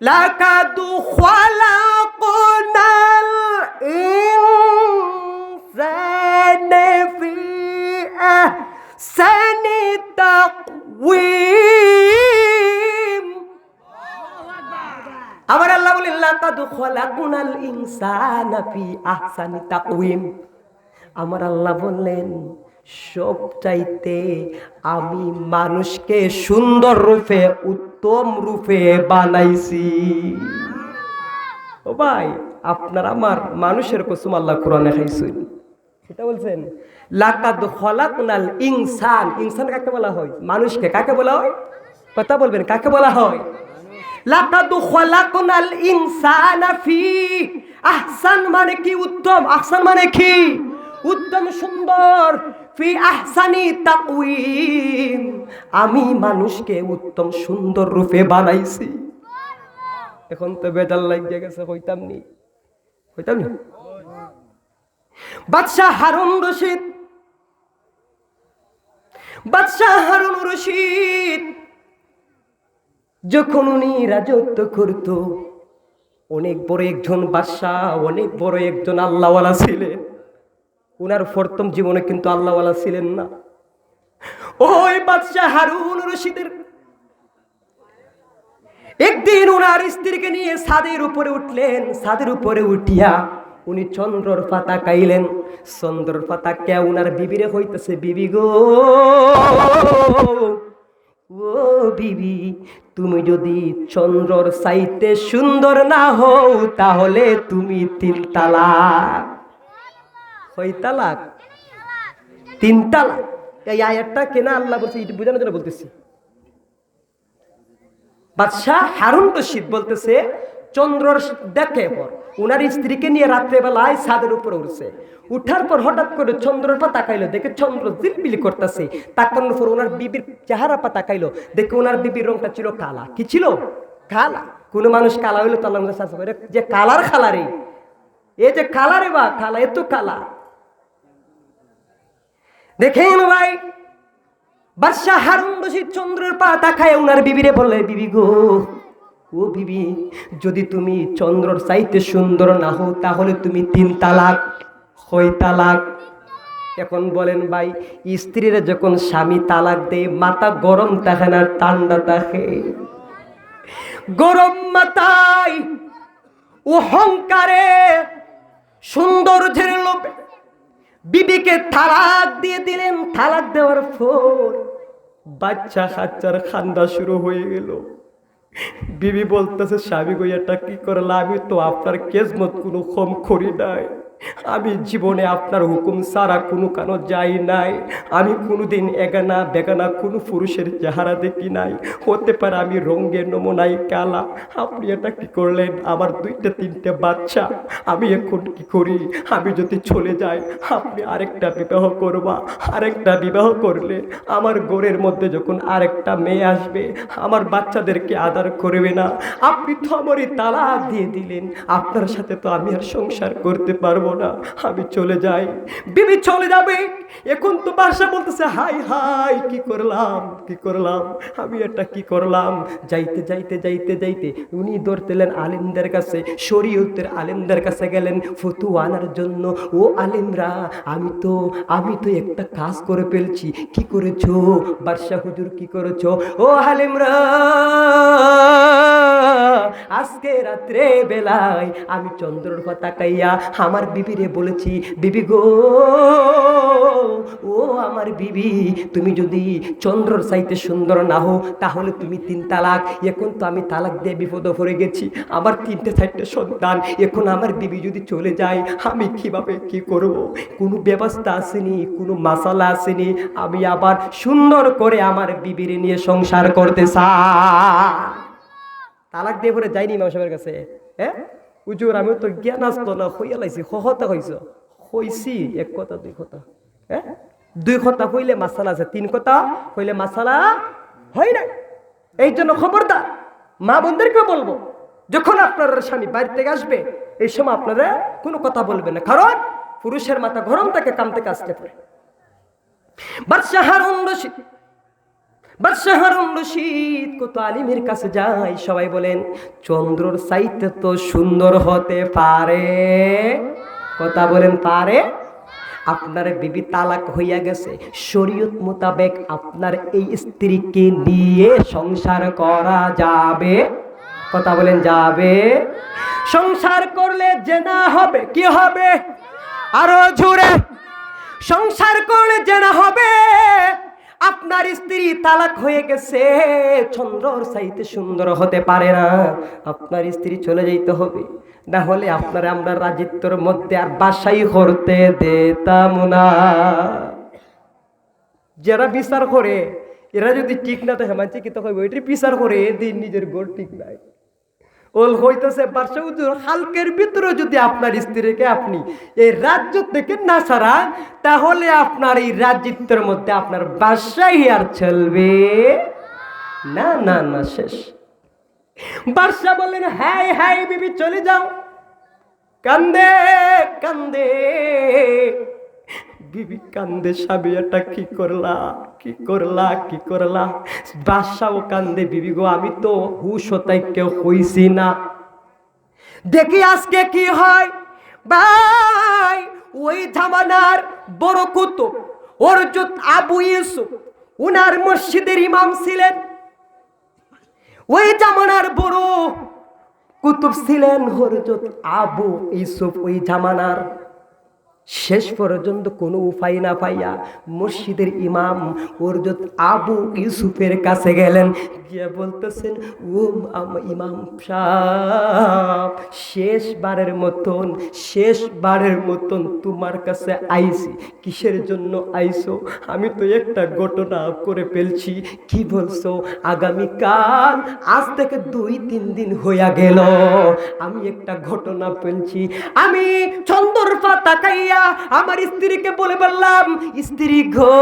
لقد خلقنا الإنسان في أحسن تقويم আমার আল্লাহ বলেন লাকাদ খলাকুনাল ইনসানা ফি আহসানি তাকওয়িম আমার আল্লাহ বললেন সব চাইতে আমি মানুষকে সুন্দর রূপে, উত্তম রূপে বানাইছি। ও ভাই, আপনার আমার মানুষের কসম আল্লাহ কোরআনে খাইছেন। এটা বলছেন, লাকাদ খলাকুনাল ইনসান। ইনসান কাকে বলা হয়? মানুষকে কাকে বলা হয়? কথা বলবেন, কাকে বলা হয়? লাকাদ খলাকুনাল ইনসান ফি। আহসান মানে কি? উত্তম। আহসান মানে কি? উত্তম, সুন্দর ফি আহসানি তাকওয়িম। আমি মানুষকে উত্তম সুন্দর রূপে বানাইছি। এখন তো বেজাল লাগিয়ে গেছে হইতাম নি। নি? বাদশাহ হারুন রশিদ। বাদশাহ হারুন রশিদ। যখন উনি রাজত্ব করত, অনেক বড় একজন বাদশাহ, অনেক বড় একজন আল্লাহওয়ালা ছিলেন। উনার প্রথম জীবনে কিন্তু আল্লাহওয়ালা ছিলেন না। ওই বাদশাহ হারুন রশিদের। একদিন উনার স্ত্রীকে নিয়ে ছাদের উপরে উঠলেন, ছাদের উপরে উঠিয়া উনি চন্দ্রর পাতা কাইলেন। চন্দ্রর পাতা কে উনার বিবিরে হইতেছে? বিবি গো। ও বিবি, তুমি যদি চন্দ্রর সাইতে সুন্দর না হও, তাহলে তুমি তিন তালাক কয় তালাক? তিন তালাক? এই আয়াতটা কেনা আল্লাহ বলছে, এটা বোঝানোর জন্য বলতেছি। বাদশাহ হারুন রশিদ বলতেছে চন্দ্রর দেখে পর ওনার স্ত্রীকে নিয়ে রাত্রেবেলায় ছাদের উপরে উঠছে। উঠার পর হঠাৎ করে চন্দ্রের পা তাকাইলো দেখে চন্দ্র জিলবিলি করতেছে। তাকানোর পর ওনার বিবির চেহারা পা তাকাইলো দেখে ওনার বিবির রংটা ছিল কালা। কি ছিল? কালা। কোনো মানুষ কালা হইল তো আল্লাহ যে কালার খালারে এ যে কালারে বা, কালা এত কালা। দেখেন ভাই। বাদশাহ হারুন রশিদ চন্দ্রের পা তাকায় ওনার বিবিরে বললে বিবি গো, ও বিবি, যদি তুমি চন্দ্রর চাইতে সুন্দর না হও, তাহলে তুমি তিন তালাক হই তালাক। এখন বলেন ভাই, স্ত্রীরা যখন স্বামী তালাক দেয় মাথা গরম থাকে না, ঠান্ডা থাকে। গরম মাথায় অহংকারে, সৌন্দর্যের লোভে বিবিকে থালাক দিয়ে দিলেন থালাক দেওয়ার পর বাচ্চা খাচ্চার খান্দা শুরু হয়ে গেল। বিবি বলতেছে, স্বামী গইয়াটা কি করলাম আমি তো আপনার কেসমত কোনো কম করি নাই। আমি জীবনে আপনার হুকুম সারা কোনো কানো যাই নাই। আমি কোনোদিন এগানা বেগানা কোনো পুরুষের চেহারা দেখি নাই। হতে পারে আমি রঙের নমুনাই কালা। আপনি এটা কি করলেন? আমার দুইটা, তিনটে বাচ্চা। আমি এখন কি করি? আমি যদি চলে যাই, আপনি আরেকটা বিবাহ করবা। আরেকটা বিবাহ করলে আমার গোরের মধ্যে যখন আরেকটা মেয়ে আসবে, আমার বাচ্চাদেরকে আদার করবে না। আপনি তো আমারই তালাক দিয়ে দিলেন। আপনার সাথে তো আমি আর সংসার করতে পারব না, আমি চলে যাই। বিবি চলে যাবে। এখন তো বাসা বলতেছে, হাই হাই, কি করলাম কি করলাম? আমি এটা কি করলাম? যাইতে যাইতে যাইতে যাইতে উনি ধরতেলেন আলেমদের কাছে, শরীয়তের আলেমদের কাছে গেলেন ফতু আনার জন্য। ও আলেমরা, আমি তো আমি তো একটা কাজ করে ফেলছি। কি করেছ? বাদশাহ হুজুর কি করেছ? ও আলেমরা আজকে রাত্রে বেলায় আমি চন্দ্রর কথা কাইয়া আমার বিবিরে বলেছি, বিবি গো, ও আমার বিবি, তুমি যদি চন্দ্রর চাইতে সুন্দর না হো তাহলে তুমি তিন তালাক। এখন তো আমি তালাক দিয়ে বিপদ পড়ে গেছি। আমার তিনটে চারটে সন্তান, এখন আমার বিবি যদি চলে যায়, আমি কীভাবে কি করব? কোনো ব্যবস্থা আসেনি, কোনো মাসালা আসেনি। আমি আবার সুন্দর করে আমার বিবিরে নিয়ে সংসার করতে চাই। তালাক দিয়ে পরে যাইনি ইমাম সাহেবের কাছে। হ্যাঁ উজুর আমি তো জ্ঞান আসতো না হইয়া লাইছি হতা হইছ হইছি, এক কথা, দুই কথা। হ্যাঁ দুই কথা হইলে মাসালা আছে, তিন কথা হইলে মাসালা হয় না এই জন্য খবরদার, মা বোনদেরকে বলব, যখন আপনার স্বামী বাড়ি থেকে আসবে, এই সময় আপনারা কোনো কথা বলবেন না। কারণ পুরুষের মাথা গরম থাকে, কাম থেকে আসতে পারে। বাদশাহ হারুন রশিদ বাদশাহ হারুন রশিদ কত আলিমের কাছে যায়, সবাই বলেন, চন্দ্রর সাইতে তো সুন্দর হতে পারে। কথা বলেন, পারে? আপনার বিবি তালাক হইয়া গেছে, শরীয়ত মোতাবেক আপনার এই স্ত্রীকে নিয়ে সংসার করা যাবে? কথা বলেন, যাবে? সংসার করলে জেনা হবে, কি হবে? আরও জোরে। সংসার করলে জেনা হবে। আপনার স্ত্রী তালাক হয়ে গেছে। চন্দ্রর চাইতে সুন্দর হতে পারে না। আপনার স্ত্রী চলে যাইতে হবে। না হলে আপনার আমরা রাজিত্বর মধ্যে আর বাসাই করতে দেতাম না। যারা বিচার করে, এরা যদি ঠিক না থাকে, মানছে কি তখন বিচার করে দিন নিজের গোল ঠিক নাই। ওল হইতেছে বাদশা হুজুর, হালকের ভিতরে যদি আপনার স্ত্রীকে আপনি এই রাজ্য থেকে না ছাড়া, তাহলে আপনার এই রাজ্যের মধ্যে আপনার বাসাই আর চলবে না না না, শেষ। বাদশা বললেন, হাই হাই, বিবি, চলে যাও। কান্দে কান্দে। কান্দে কি করলা কি করলা কি করলা? কান্দে, বিবি গো, আমি তো হুশ কেউ হইছি না। দেখি আজকে কি হয়। ভাই, ওই জামানার বড় কুতুব অর্জুত আবু ইউসুফ, উনার মসজিদের ইমাম ছিলেন। ওই জামানার বড় কুতুব ছিলেন হরজত আবু ইউসুফ, ওই জামানার। শেষ পর্যন্ত কোনো উপায় না পাইয়া মসজিদের ইমাম হরজত আবু ইউসুফের কাছে গেলেন, গিয়ে বলতেছেন, ও ইমাম সাহ শেষবারের মতন শেষবারের মতন তোমার কাছে আইছি। কিসের জন্য আইছো? আমি তো একটা ঘটনা করে ফেলছি। কি বলছো? আগামীকাল আজ থেকে দুই, তিন দিন হইয়া গেল। আমি একটা ঘটনা ফেলছি। আমি চন্দর তাকাইয়া আমার স্ত্রীকে বলে বললাম, স্ত্রী ঘো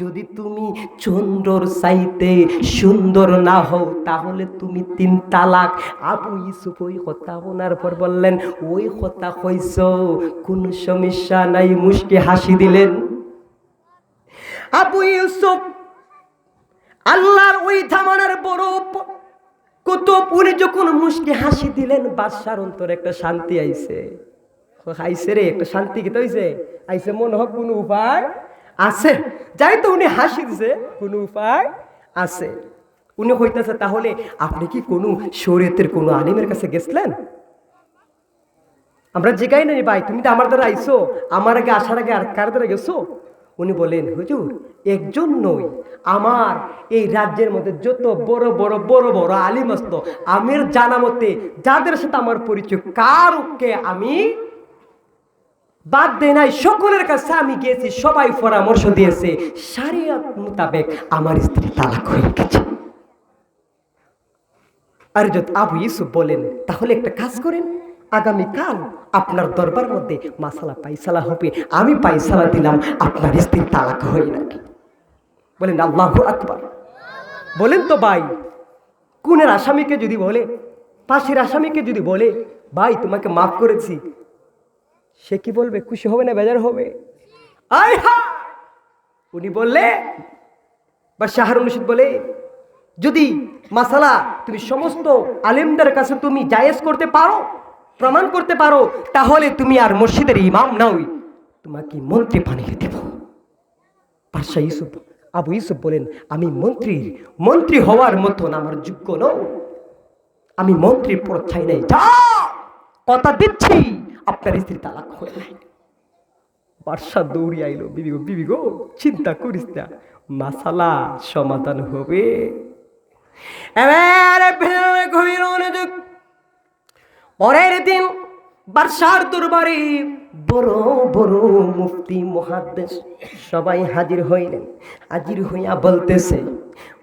যদি তুমি চন্দ্রর চাইতে সুন্দর না হও, তাহলে তুমি তিন তালাক। আবু ইসুফ ওই কথা ওনার পর বললেন, ওই কথা হইছ কোনো সমস্যা নাই, মুশকি হাসি দিলেন। আবু ইউসুফ, আল্লাহর ওই জামানার বড় প- কুতুব উনি যখন মুশকে হাসি দিলেন, বাদশার অন্তরে একটা শান্তি আইছে। ও আইছে রে, একটা শান্তি কি হইছে? আইছে মনে হোক কোনো উপায় আছে। যাই তো উনি হাসি দিছে, কোনো উপায় আছে। উনি হইতেছে তাহলে আপনি কি কোনো শরীয়তের কোনো আলিমের কাছে গেছিলেন? আমরা জিগাই নাই ভাই, তুমি তো আমার দ্বারা আইছো, আমার আগে আসার আগে আর কার দ্বারা গেছো? উনি বলেন হুজুর একজন নই আমার এই রাজ্যের মধ্যে যত বড় বড় বড় বড় আলিম আসত, আমের জানা মতে যাদের সাথে আমার পরিচয়, কারকে আমি বাদ দেয় নাই, সকলের কাছে আমি গিয়েছি, সবাই পরামর্শ দিয়েছে সারিয়াত মোতাবেক আমার স্ত্রী তালাক হয়ে গেছে। আর যদি আবু ইউসুফ বলেন, তাহলে একটা কাজ করেন। আগামীকাল আপনার দরবার মধ্যে মাসালা পাইসালা হবে, আমি পাইসালা দিলাম, আপনার স্ত্রী তালাক হয়ে নাকি? বলেন, আল্লাহ আকবার। বলেন তো ভাই, কোনের আসামিকে যদি বলে, পাশের আসামিকে যদি বলে, ভাই, তোমাকে মাফ করেছি, সে কি বলবে, খুশি হবে না, বেজার হবে? আয় উনি বললে, বা শাহরুন রশিদ বলে, যদি মাসালা তুমি সমস্ত আলেমদের কাছে তুমি জায়েজ করতে পারো প্রমাণ করতে পারো, তাহলে তুমি আর মসজিদের ইমাম নই। তোমাকে মন্ত্রী বানিয়ে দেব। বাদশাহ ইউসুফ, আবু ইউসুফ বলেন, আমি মন্ত্রীর, মন্ত্রী হওয়ার মতন আমার যোগ্য নও আমি মন্ত্রীর পর চাই নাই। যা! কথা দিচ্ছি, আপনার স্ত্রী তালাক হয়ে নাই বাদশাহ দৌড়ি আইলো, বিবি গো বিবি গো, চিন্তা করিস না, মাসালা সমাধান হবে। গভীর মনোযোগ পরের দিন বাদশার দরবারে বড় বড় মুফতি মহাদেশ সবাই হাজির হইলেন। হাজির হইয়া বলতেছে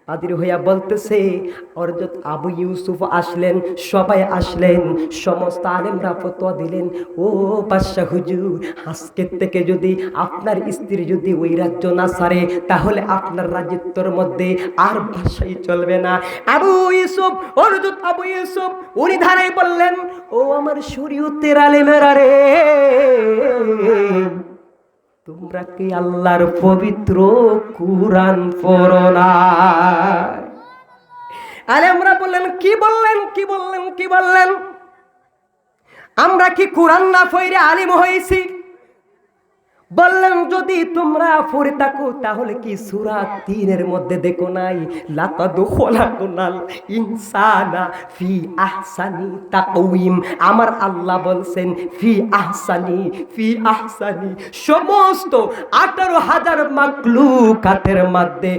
হাজির হইয়া বলতেছে অর্জত আবু ইউসুফ আসলেন, সবাই আসলেন, সমস্ত আলেমরা ফতোয়া দিলেন। ও বাদশাহ হুজুর, আজকের থেকে যদি আপনার স্ত্রী যদি ওই রাজ্য না সারে তাহলে আপনার রাজত্বর মধ্যে আর ভাষাই চলবে না। আবু ইউসুফ অর্জত আবু ইউসুফ, উনি ধারাই বললেন, ও আমার শরীয়তের আলেমেরা রে। তোমরা কি আল্লাহর পবিত্র কুরআন পড়ো না? আরে আমরা বললেন, কি বললেন কি বললেন কি বললেন? আমরা কি কোরআন না ফইরে আলিম হয়েছি? বললেন, যদি তোমরা পড়ে থাকো, তাহলে কি সুরা তিনের মধ্যে দেখো নাই? লাতাদ খোলাকুনাল ইনসানা ফি আহসানি তাকউইম আমার আল্লাহ বলছেন, ফি আহসানি ফি আহসানি। সমস্ত আঠারো হাজার মাকলু মাকলুকাতের মধ্যে